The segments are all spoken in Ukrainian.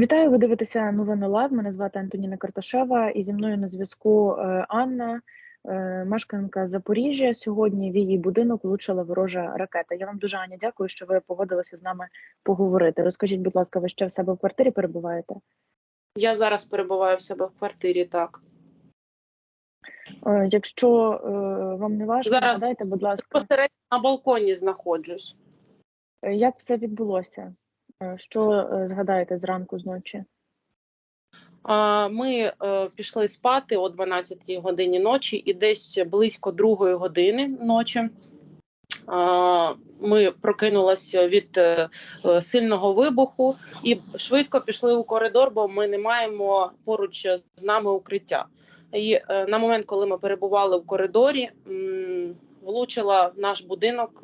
Вітаю, ви дивитеся новини Лайв. Мене звати Антоніна Карташева, і зі мною на зв'язку е, Анна, е, мешканка Запоріжжя. Сьогодні в її будинок влучила ворожа ракета. Я вам дуже Аня дякую, що ви погодилися з нами поговорити. Розкажіть, будь ласка, ви ще в себе в квартирі перебуваєте? Я зараз перебуваю в себе в квартирі, так. Е, Якщо вам не важко, Зараз нагадайте, будь ласка, Посередньо на балконі знаходжусь. як все відбулося? Е, Що е, згадаєте зранку зночі? Ми е, пішли спати о 12 годині ночі і десь близько другої години ночі. Ми прокинулися від сильного вибуху і швидко пішли у коридор, бо ми не маємо поруч з нами укриття. І на момент, коли ми перебували в коридорі, влучила в наш будинок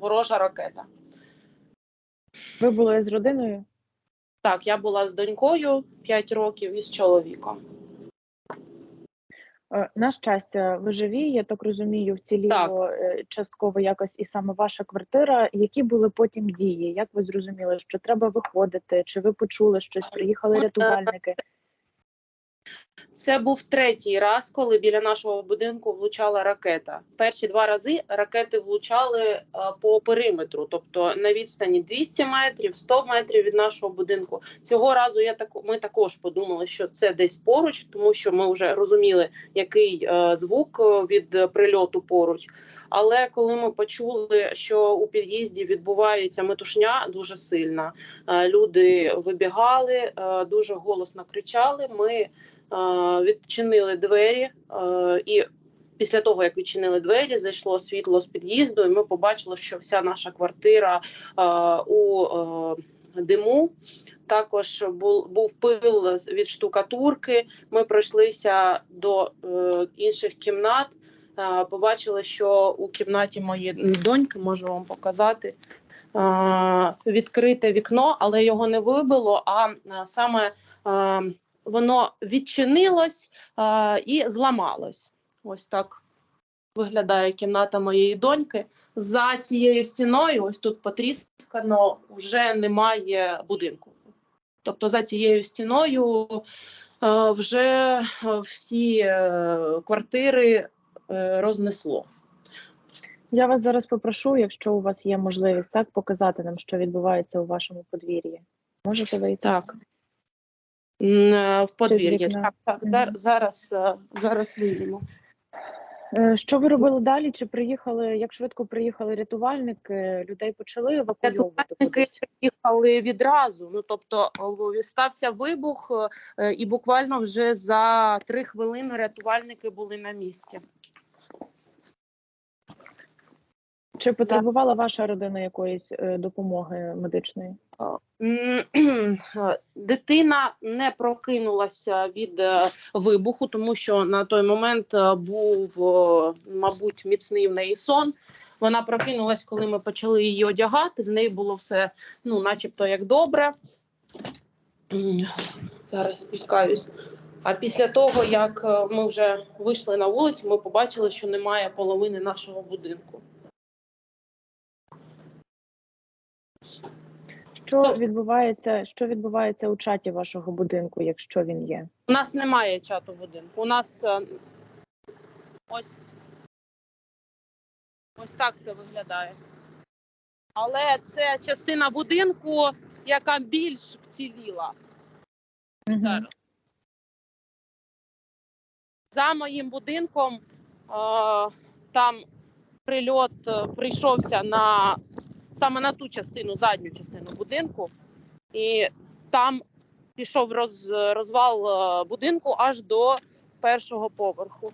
ворожа ракета. Ви були з родиною? Так, я була з донькою 5 років і з чоловіком. Е, На щастя, ви живі, я так розумію, вціліло е, частково якось і саме ваша квартира. Які були потім дії? Як ви зрозуміли, що треба виходити? Чи ви почули щось? Приїхали е, рятувальники? Це був третій раз, коли біля нашого будинку влучала ракета. Перші два рази ракети влучали е, по периметру, тобто на відстані 200 метрів, 100 метрів від нашого будинку. Цього разу я так ми також подумали, що це десь поруч, тому що ми вже розуміли, який е, звук е, від прильоту поруч. Але коли ми почули, що у під'їзді відбувається метушня дуже сильна, люди вибігали, дуже голосно кричали. Ми відчинили двері, е, і після того, як відчинили двері, зайшло світло з під'їзду, і ми побачили, що вся наша квартира е, у е, диму. Також був, був пил від штукатурки. Ми пройшлися до е, інших кімнат. е, Побачили, що у кімнаті моєї доньки можу вам показати. е, Відкрите вікно, але його не вибило. А е, саме е, воно відчинилось а, і зламалось. Ось так виглядає кімната моєї доньки. За цією стіною, ось тут потріскано, вже немає будинку. Тобто за цією стіною е, вже всі е, квартири е, рознесло. Я вас зараз попрошу, якщо у вас є можливість, так показати нам, що відбувається у вашому подвір'ї. Можете вийти? Так. В подвір'ї. вікна. Так, так, зараз, зараз вийдемо. Е, Що ви робили далі? Чи приїхали? Як швидко приїхали рятувальники? Людей почали евакуювати? Рятувальники приїхали відразу. Ну тобто стався вибух, е, і буквально вже за три хвилини рятувальники були на місці. Чи потребувала ваша родина якоїсь е, допомоги медичної? Е, Дитина не прокинулася від е, вибуху, тому що на той момент був, мабуть, міцний в неї сон. Вона прокинулась, коли ми почали її одягати. З нею було все, ну, начебто, як добре. Зараз спускаюсь. А після того, як ми вже вийшли на вулицю, ми побачили, що немає половини нашого будинку. Що відбувається? Що відбувається у чаті вашого будинку, якщо він є? У нас немає чату будинку. У нас е, ось, ось так це виглядає. Але це частина будинку, яка більш вціліла. зараз. За моїм будинком е, там прильот е, прийшовся на саме на ту частину, задню частину будинку, і там пішов роз, розвал е, будинку аж до першого поверху.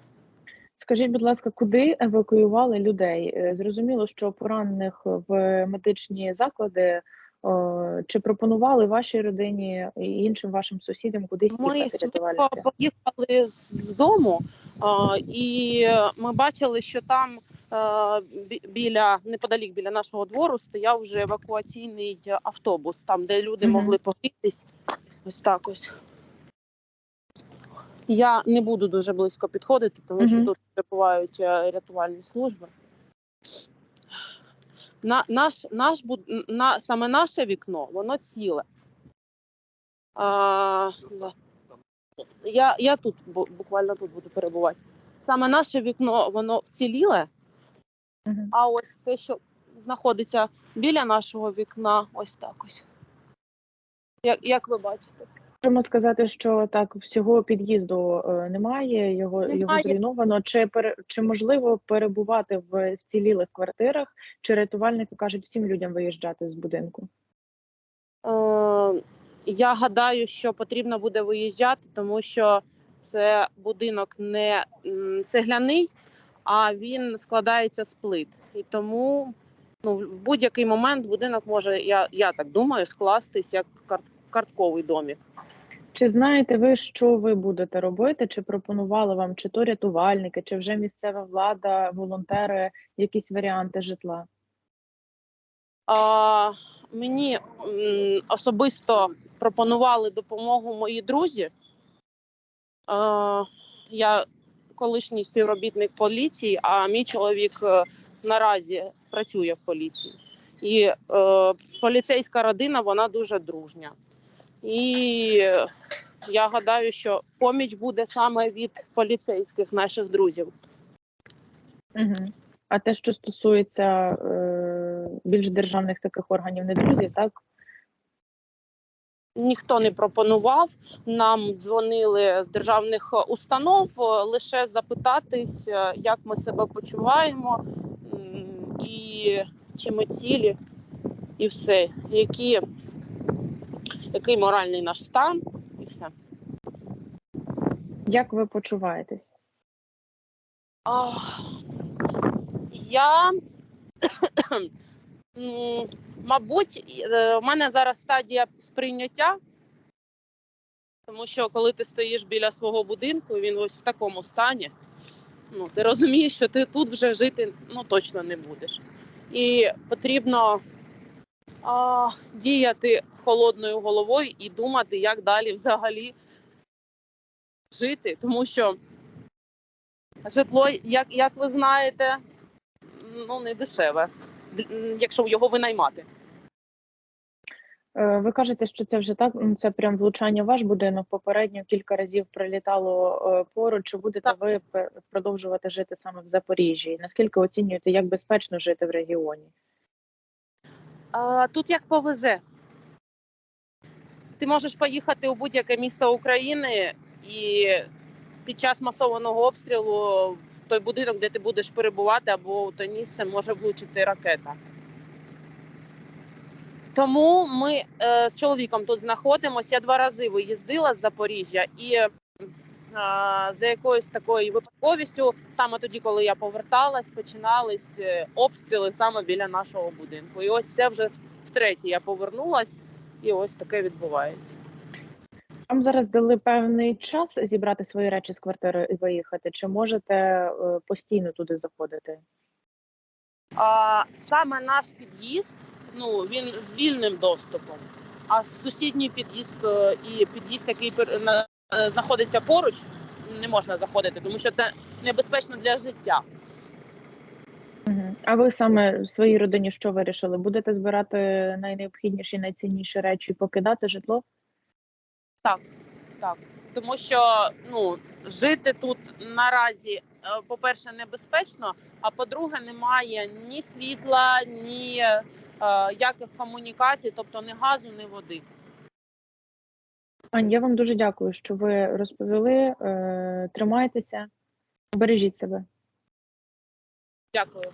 Скажіть, будь ласка, куди евакуювали людей? Е, Зрозуміло, що поранених в медичні заклади. Чи пропонували вашій родині і іншим вашим сусідам кудись Ми поїхали з дому, і ми бачили, що там е, біля неподалік біля нашого двору стояв вже евакуаційний автобус, там де люди Мгм. могли погрітись. Ось так ось. Я не буду дуже близько підходити, тому що тут перебувають е, рятувальні служби. На, наш, наш, на, саме наше вікно, воно ціле. А, за- я, я тут бу- буквально тут буду перебувати. Саме наше вікно воно вціліле, Мгм. а ось те, що знаходиться біля нашого вікна, ось так ось. Як, як ви бачите. Можемо сказати, що так всього під'їзду е, немає, його його зруйновано. Чи пере, чи можливо перебувати в вцілілих квартирах? Чи рятувальники кажуть всім людям виїжджати з будинку? Е, я гадаю, що потрібно буде виїжджати, тому що це будинок не цегляний, а він складається з плит. І тому ну, в будь-який момент будинок може, я, я так думаю, скластись як карт, картковий домік. Чи знаєте ви, що ви будете робити? Чи пропонували вам чи то рятувальники, чи вже місцева влада, волонтери, якісь варіанти житла? А, мені м, особисто пропонували допомогу мої друзі. А, я колишній співробітник поліції, а мій чоловік е, наразі працює в поліції. І е, поліцейська родина вона дуже дружня. І я гадаю, що поміч буде саме від поліцейських наших друзів. Угу. А те, що стосується е, більш державних таких органів, не друзі, так? Ніхто не пропонував. Нам дзвонили з державних е, установ е, лише запитатись, е, як ми себе почуваємо, і чи ми цілі, і все, які, який моральний наш стан, і все. Як ви почуваєтесь? А, я, мабуть, е, у мене зараз стадія сприйняття, тому що коли ти стоїш біля свого будинку, він ось в такому стані, ну, ти розумієш, що ти тут вже жити ну, точно не будеш. І потрібно а, діяти холодною головою і думати, як далі взагалі жити, тому що житло, як, як ви знаєте, ну не дешеве, якщо його винаймати. Е, Ви кажете, що це вже так, ну, це прям влучання в ваш будинок. Попередньо кілька разів прилітало е, поруч. Чи будете Так. ви продовжувати жити саме в Запоріжжі? І Наскільки оцінюєте, як безпечно жити в регіоні? А, тут як повезе. Ти можеш поїхати у будь-яке місто України і під час масованого обстрілу в той будинок, де ти будеш перебувати, або у те місце може влучити ракета. Тому ми е, з чоловіком тут знаходимося. Я два рази виїздила з Запоріжжя і е, за якоюсь такою випадковістю, саме тоді, коли я поверталась, починались е, обстріли саме біля нашого будинку. І ось це вже втретє я повернулась, і ось таке відбувається. Вам зараз дали певний час зібрати свої речі з квартири і виїхати? Чи можете е, постійно туди заходити? А, саме наш під'їзд, ну він з вільним доступом. А сусідній під'їзд е, і під'їзд, який е, знаходиться поруч, не можна заходити, тому що це небезпечно для життя. А ви саме в своїй родині що вирішили? Будете збирати найнеобхідніші, найцінніші речі і покидати житло? Так, так. тому що ну жити тут наразі, по-перше, небезпечно, а по-друге, немає ні світла, ні е, яких комунікацій, тобто ні газу, ні води. Ань, я вам дуже дякую, що ви розповіли. Е, Тримайтеся, бережіть себе. Дякую.